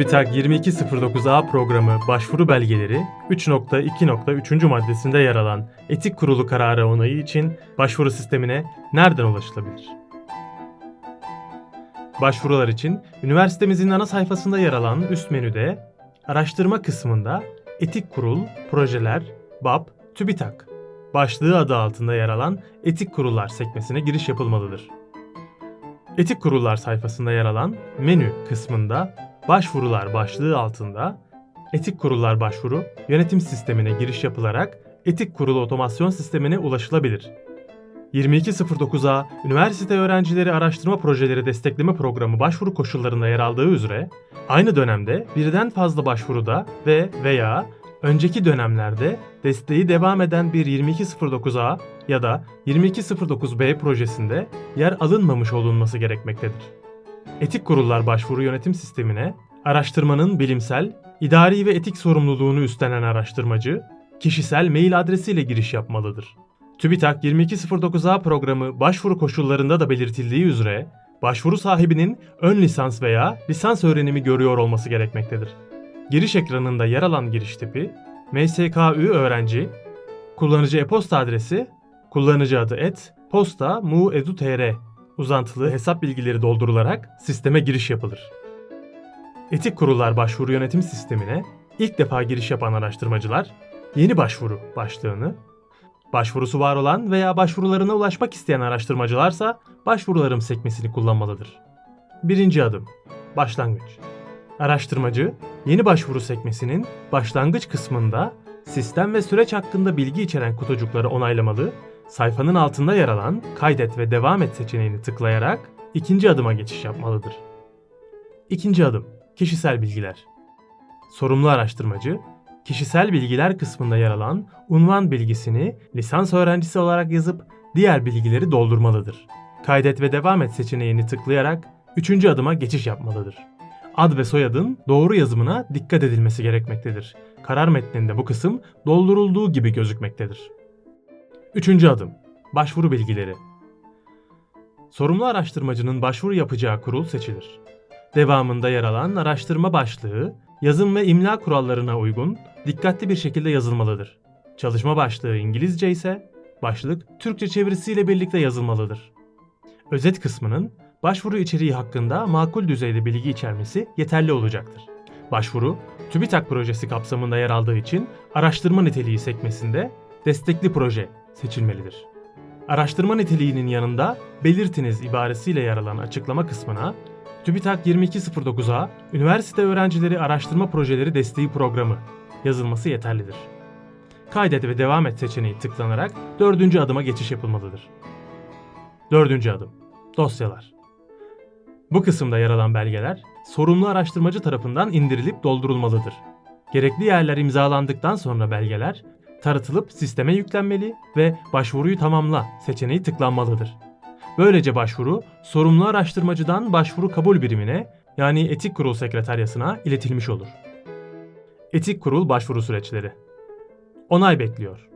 TÜBİTAK 2209A programı başvuru belgeleri 3.2.3. maddesinde yer alan Etik Kurulu kararı onayı için başvuru sistemine nereden ulaşılabilir? Başvurular için üniversitemizin ana sayfasında yer alan üst menüde araştırma kısmında Etik Kurul, Projeler, BAP, TÜBİTAK başlığı adı altında yer alan Etik Kurullar sekmesine giriş yapılmalıdır. Etik Kurullar sayfasında yer alan menü kısmında Başvurular başlığı altında Etik Kurullar başvuru yönetim sistemine giriş yapılarak Etik Kurulu otomasyon sistemine ulaşılabilir. 2209A Üniversite Öğrencileri Araştırma Projeleri Destekleme Programı başvuru koşullarında yer aldığı üzere aynı dönemde birden fazla başvuruda ve veya önceki dönemlerde desteği devam eden bir 2209A ya da 2209B projesinde yer alınmamış olunması gerekmektedir. Etik kurullar başvuru yönetim sistemine araştırmanın bilimsel, idari ve etik sorumluluğunu üstlenen araştırmacı, kişisel mail adresiyle giriş yapmalıdır. TÜBİTAK 2209A programı başvuru koşullarında da belirtildiği üzere başvuru sahibinin ön lisans veya lisans öğrenimi görüyor olması gerekmektedir. Giriş ekranında yer alan giriş tipi, MSKÜ öğrenci, kullanıcı e-posta adresi, kullanıcı adı et, posta mu.edu.tr uzantılı hesap bilgileri doldurularak sisteme giriş yapılır. Etik kurullar başvuru yönetim sistemine ilk defa giriş yapan araştırmacılar yeni başvuru başlığını, başvurusu var olan veya başvurularına ulaşmak isteyen araştırmacılarsa başvurularım sekmesini kullanmalıdır. Birinci adım Başlangıç Araştırmacı, yeni başvuru sekmesinin başlangıç kısmında sistem ve süreç hakkında bilgi içeren kutucukları onaylamalı, sayfanın altında yer alan kaydet ve devam et seçeneğini tıklayarak ikinci adıma geçiş yapmalıdır. İkinci adım, kişisel bilgiler. Sorumlu araştırmacı, kişisel bilgiler kısmında yer alan unvan bilgisini lisans öğrencisi olarak yazıp diğer bilgileri doldurmalıdır. Kaydet ve devam et seçeneğini tıklayarak üçüncü adıma geçiş yapmalıdır ad ve soyadın doğru yazımına dikkat edilmesi gerekmektedir. Karar metninde bu kısım doldurulduğu gibi gözükmektedir. Üçüncü adım. Başvuru bilgileri. Sorumlu araştırmacının başvuru yapacağı kurul seçilir. Devamında yer alan araştırma başlığı, yazım ve imla kurallarına uygun, dikkatli bir şekilde yazılmalıdır. Çalışma başlığı İngilizce ise, başlık Türkçe çevirisiyle birlikte yazılmalıdır. Özet kısmının başvuru içeriği hakkında makul düzeyde bilgi içermesi yeterli olacaktır. Başvuru, TÜBİTAK projesi kapsamında yer aldığı için araştırma niteliği sekmesinde destekli proje seçilmelidir. Araştırma niteliğinin yanında belirtiniz ibaresiyle yer alan açıklama kısmına TÜBİTAK 2209A Üniversite Öğrencileri Araştırma Projeleri Desteği Programı yazılması yeterlidir. Kaydet ve devam et seçeneği tıklanarak dördüncü adıma geçiş yapılmalıdır. Dördüncü adım. Dosyalar. Bu kısımda yer alan belgeler sorumlu araştırmacı tarafından indirilip doldurulmalıdır. Gerekli yerler imzalandıktan sonra belgeler taratılıp sisteme yüklenmeli ve başvuruyu tamamla seçeneği tıklanmalıdır. Böylece başvuru sorumlu araştırmacıdan başvuru kabul birimine yani Etik Kurul Sekreteryasına iletilmiş olur. Etik Kurul başvuru süreçleri Onay bekliyor.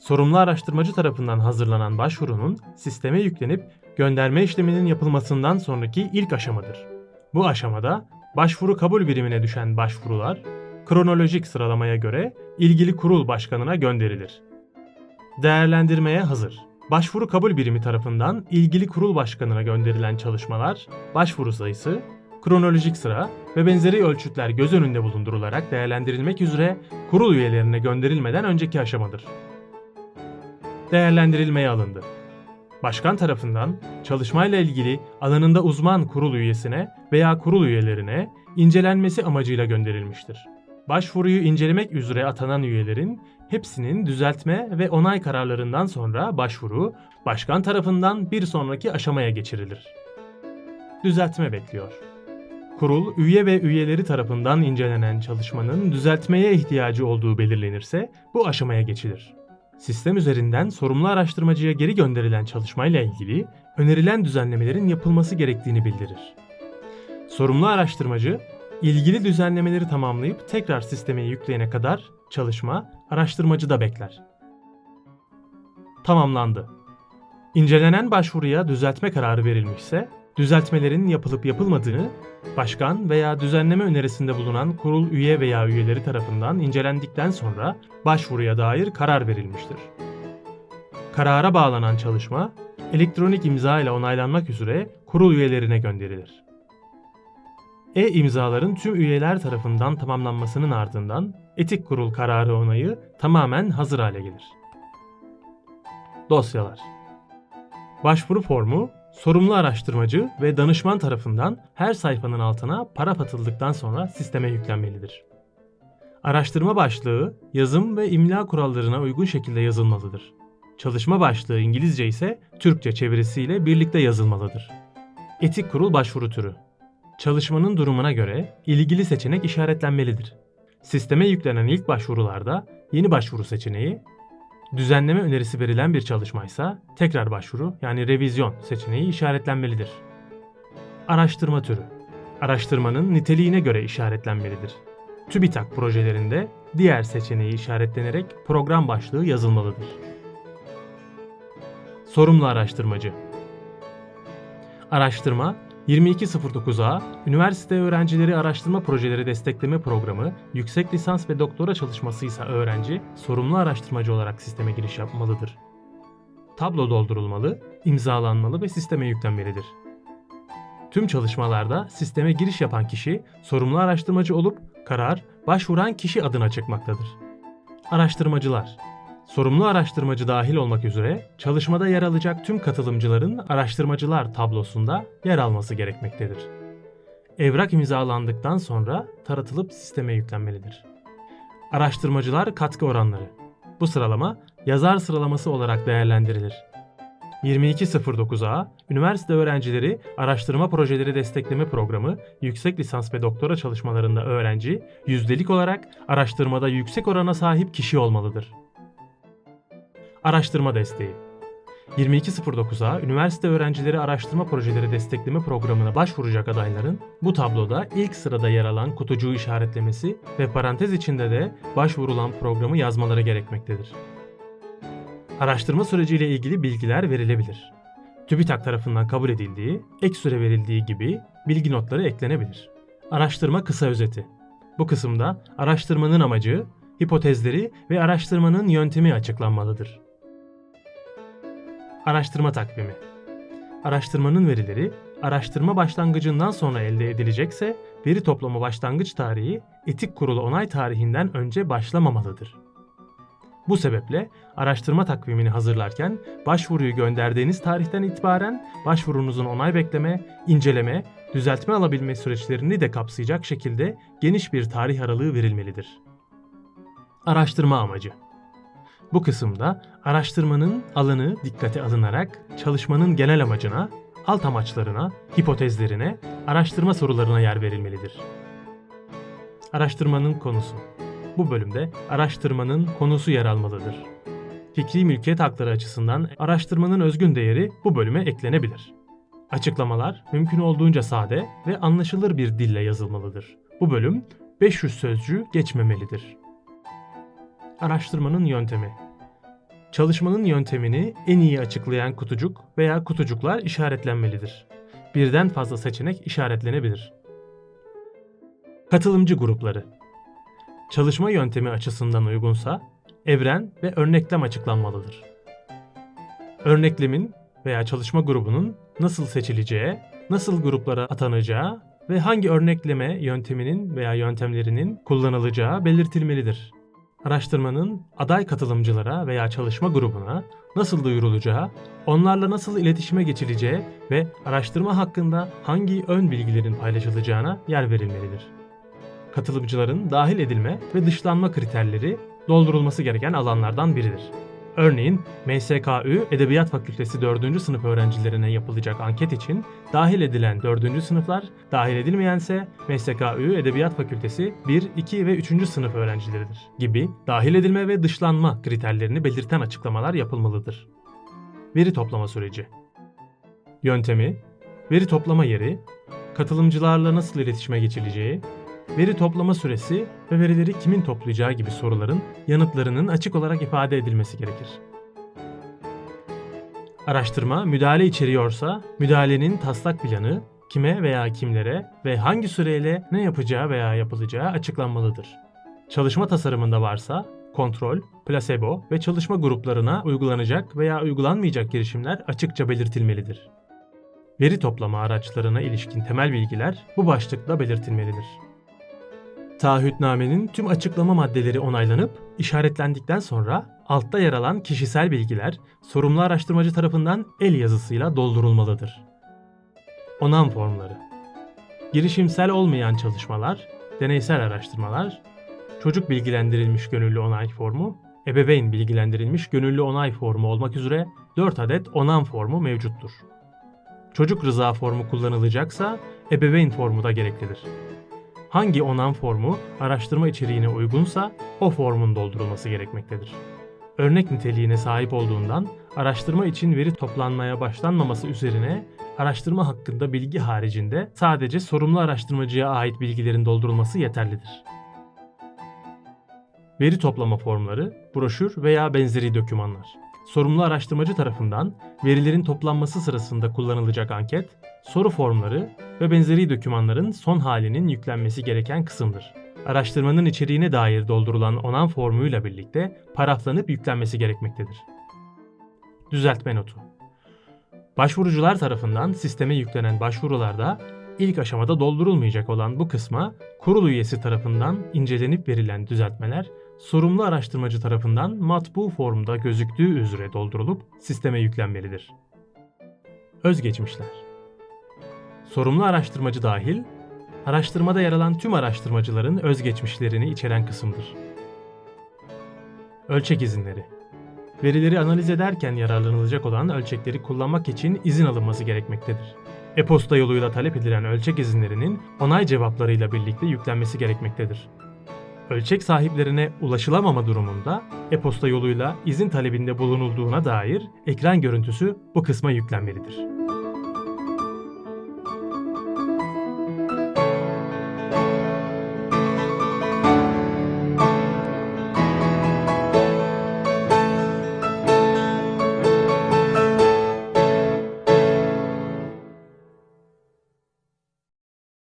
Sorumlu araştırmacı tarafından hazırlanan başvurunun sisteme yüklenip gönderme işleminin yapılmasından sonraki ilk aşamadır. Bu aşamada başvuru kabul birimine düşen başvurular kronolojik sıralamaya göre ilgili kurul başkanına gönderilir. Değerlendirmeye hazır. Başvuru kabul birimi tarafından ilgili kurul başkanına gönderilen çalışmalar, başvuru sayısı, kronolojik sıra ve benzeri ölçütler göz önünde bulundurularak değerlendirilmek üzere kurul üyelerine gönderilmeden önceki aşamadır. Değerlendirilmeye alındı. Başkan tarafından çalışmayla ilgili alanında uzman kurul üyesine veya kurul üyelerine incelenmesi amacıyla gönderilmiştir. Başvuruyu incelemek üzere atanan üyelerin hepsinin düzeltme ve onay kararlarından sonra başvuru başkan tarafından bir sonraki aşamaya geçirilir. Düzeltme bekliyor. Kurul, üye ve üyeleri tarafından incelenen çalışmanın düzeltmeye ihtiyacı olduğu belirlenirse bu aşamaya geçilir. Sistem üzerinden sorumlu araştırmacıya geri gönderilen çalışmayla ilgili önerilen düzenlemelerin yapılması gerektiğini bildirir. Sorumlu araştırmacı, ilgili düzenlemeleri tamamlayıp tekrar sisteme yükleyene kadar çalışma araştırmacı da bekler. Tamamlandı. İncelenen başvuruya düzeltme kararı verilmişse, Düzeltmelerin yapılıp yapılmadığını başkan veya düzenleme önerisinde bulunan kurul üye veya üyeleri tarafından incelendikten sonra başvuruya dair karar verilmiştir. Karara bağlanan çalışma elektronik imza ile onaylanmak üzere kurul üyelerine gönderilir. E-imzaların tüm üyeler tarafından tamamlanmasının ardından etik kurul kararı onayı tamamen hazır hale gelir. Dosyalar Başvuru formu sorumlu araştırmacı ve danışman tarafından her sayfanın altına para atıldıktan sonra sisteme yüklenmelidir. Araştırma başlığı yazım ve imla kurallarına uygun şekilde yazılmalıdır. Çalışma başlığı İngilizce ise Türkçe çevirisiyle birlikte yazılmalıdır. Etik kurul başvuru türü. Çalışmanın durumuna göre ilgili seçenek işaretlenmelidir. Sisteme yüklenen ilk başvurularda yeni başvuru seçeneği, düzenleme önerisi verilen bir çalışmaysa tekrar başvuru yani revizyon seçeneği işaretlenmelidir. Araştırma türü. Araştırmanın niteliğine göre işaretlenmelidir. TÜBİTAK projelerinde diğer seçeneği işaretlenerek program başlığı yazılmalıdır. Sorumlu araştırmacı. Araştırma 2209A Üniversite Öğrencileri Araştırma Projeleri Destekleme Programı yüksek lisans ve doktora çalışması ise öğrenci sorumlu araştırmacı olarak sisteme giriş yapmalıdır. Tablo doldurulmalı, imzalanmalı ve sisteme yüklenmelidir. Tüm çalışmalarda sisteme giriş yapan kişi sorumlu araştırmacı olup karar başvuran kişi adına çıkmaktadır. Araştırmacılar Sorumlu araştırmacı dahil olmak üzere çalışmada yer alacak tüm katılımcıların araştırmacılar tablosunda yer alması gerekmektedir. Evrak imzalandıktan sonra taratılıp sisteme yüklenmelidir. Araştırmacılar katkı oranları. Bu sıralama yazar sıralaması olarak değerlendirilir. 2209A Üniversite Öğrencileri Araştırma Projeleri Destekleme Programı yüksek lisans ve doktora çalışmalarında öğrenci yüzdelik olarak araştırmada yüksek orana sahip kişi olmalıdır. Araştırma desteği 2209'a üniversite öğrencileri araştırma projeleri destekleme programına başvuracak adayların bu tabloda ilk sırada yer alan kutucuğu işaretlemesi ve parantez içinde de başvurulan programı yazmaları gerekmektedir. Araştırma süreciyle ilgili bilgiler verilebilir. TÜBİTAK tarafından kabul edildiği, ek süre verildiği gibi bilgi notları eklenebilir. Araştırma kısa özeti. Bu kısımda araştırmanın amacı, hipotezleri ve araştırmanın yöntemi açıklanmalıdır. Araştırma takvimi. Araştırmanın verileri araştırma başlangıcından sonra elde edilecekse veri toplama başlangıç tarihi etik kurulu onay tarihinden önce başlamamalıdır. Bu sebeple araştırma takvimini hazırlarken başvuruyu gönderdiğiniz tarihten itibaren başvurunuzun onay bekleme, inceleme, düzeltme alabilme süreçlerini de kapsayacak şekilde geniş bir tarih aralığı verilmelidir. Araştırma amacı bu kısımda araştırmanın alanı dikkate alınarak çalışmanın genel amacına, alt amaçlarına, hipotezlerine, araştırma sorularına yer verilmelidir. Araştırmanın konusu. Bu bölümde araştırmanın konusu yer almalıdır. Fikri mülkiyet hakları açısından araştırmanın özgün değeri bu bölüme eklenebilir. Açıklamalar mümkün olduğunca sade ve anlaşılır bir dille yazılmalıdır. Bu bölüm 500 sözcüğü geçmemelidir. Araştırmanın yöntemi Çalışmanın yöntemini en iyi açıklayan kutucuk veya kutucuklar işaretlenmelidir. Birden fazla seçenek işaretlenebilir. Katılımcı grupları Çalışma yöntemi açısından uygunsa evren ve örneklem açıklanmalıdır. Örneklemin veya çalışma grubunun nasıl seçileceği, nasıl gruplara atanacağı ve hangi örnekleme yönteminin veya yöntemlerinin kullanılacağı belirtilmelidir araştırmanın aday katılımcılara veya çalışma grubuna nasıl duyurulacağı, onlarla nasıl iletişime geçileceği ve araştırma hakkında hangi ön bilgilerin paylaşılacağına yer verilmelidir. Katılımcıların dahil edilme ve dışlanma kriterleri doldurulması gereken alanlardan biridir. Örneğin MSKÜ Edebiyat Fakültesi 4. sınıf öğrencilerine yapılacak anket için dahil edilen 4. sınıflar, dahil edilmeyense MSKÜ Edebiyat Fakültesi 1, 2 ve 3. sınıf öğrencileridir gibi dahil edilme ve dışlanma kriterlerini belirten açıklamalar yapılmalıdır. Veri toplama süreci Yöntemi, veri toplama yeri, katılımcılarla nasıl iletişime geçileceği, veri toplama süresi ve verileri kimin toplayacağı gibi soruların yanıtlarının açık olarak ifade edilmesi gerekir. Araştırma müdahale içeriyorsa müdahalenin taslak planı kime veya kimlere ve hangi süreyle ne yapacağı veya yapılacağı açıklanmalıdır. Çalışma tasarımında varsa kontrol, plasebo ve çalışma gruplarına uygulanacak veya uygulanmayacak girişimler açıkça belirtilmelidir. Veri toplama araçlarına ilişkin temel bilgiler bu başlıkla belirtilmelidir. Taahhütnamenin tüm açıklama maddeleri onaylanıp işaretlendikten sonra altta yer alan kişisel bilgiler sorumlu araştırmacı tarafından el yazısıyla doldurulmalıdır. Onam formları Girişimsel olmayan çalışmalar, deneysel araştırmalar, çocuk bilgilendirilmiş gönüllü onay formu, ebeveyn bilgilendirilmiş gönüllü onay formu olmak üzere 4 adet onam formu mevcuttur. Çocuk rıza formu kullanılacaksa ebeveyn formu da gereklidir. Hangi onam formu araştırma içeriğine uygunsa o formun doldurulması gerekmektedir. Örnek niteliğine sahip olduğundan araştırma için veri toplanmaya başlanmaması üzerine araştırma hakkında bilgi haricinde sadece sorumlu araştırmacıya ait bilgilerin doldurulması yeterlidir. Veri toplama formları, broşür veya benzeri dokümanlar. Sorumlu araştırmacı tarafından verilerin toplanması sırasında kullanılacak anket, soru formları ve benzeri dokümanların son halinin yüklenmesi gereken kısımdır. Araştırmanın içeriğine dair doldurulan onam formuyla birlikte paraflanıp yüklenmesi gerekmektedir. Düzeltme notu Başvurucular tarafından sisteme yüklenen başvurularda ilk aşamada doldurulmayacak olan bu kısma kurul üyesi tarafından incelenip verilen düzeltmeler sorumlu araştırmacı tarafından matbu formda gözüktüğü üzere doldurulup sisteme yüklenmelidir. Özgeçmişler Sorumlu araştırmacı dahil, araştırmada yer alan tüm araştırmacıların özgeçmişlerini içeren kısımdır. Ölçek izinleri Verileri analiz ederken yararlanılacak olan ölçekleri kullanmak için izin alınması gerekmektedir. E-posta yoluyla talep edilen ölçek izinlerinin onay cevaplarıyla birlikte yüklenmesi gerekmektedir. Ölçek sahiplerine ulaşılamama durumunda e-posta yoluyla izin talebinde bulunulduğuna dair ekran görüntüsü bu kısma yüklenmelidir.